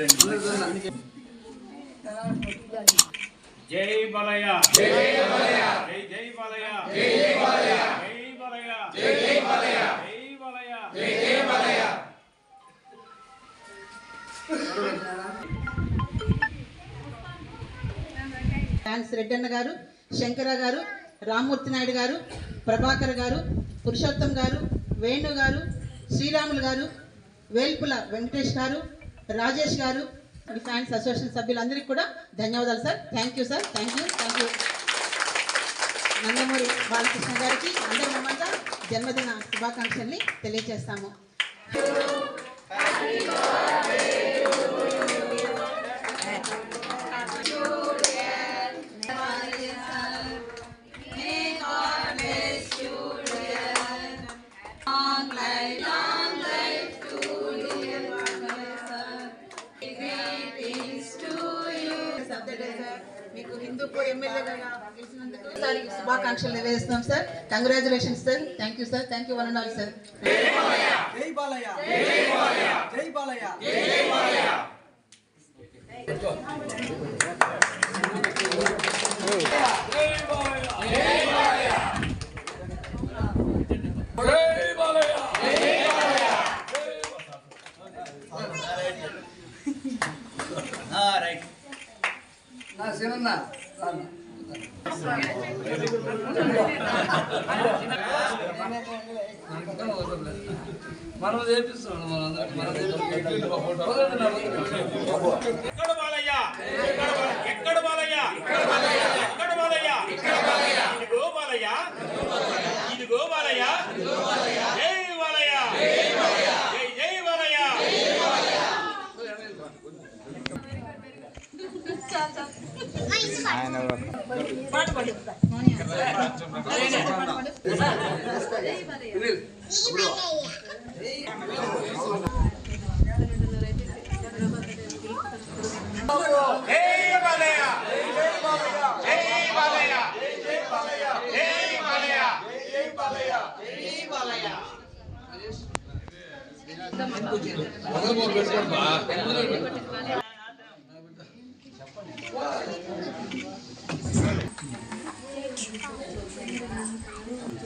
జై బలయ జై బలయ జై జై జై జై జై జై జై జై రెడ్డన్న గారు శంకర గారు రామ్మూర్తి నాయుడు గారు ప్రభాకర్ గారు పురుషోత్తం గారు వేణు గారు శ్రీరాములు గారు వేల్పుల వెంకటేష్ గారు రాజేష్ గారు మీ ఫ్యాన్స్ అసోసియేషన్ సభ్యులందరికీ కూడా ధన్యవాదాలు sir. Thank you sir. Thank you thank you Nandamuri Balakrishna గారికి అందరి మొమ్మంతా జన్మదిన శుభాకాంక్షల్ని తెలియజేస్తాము. మీకు హిందూపూర్ ఎమ్మెల్యేగా గెలిచినందుకు ఒకసారి శుభాకాంక్షలు తెలియజేస్తున్నాం sir congratulations sir thank you sir thank you one and all sir జై బాలయ్య జై బాలయ్య మనం చేపిస్తున్నాం మనందరం మనం అందరూ పెట్టుకోండి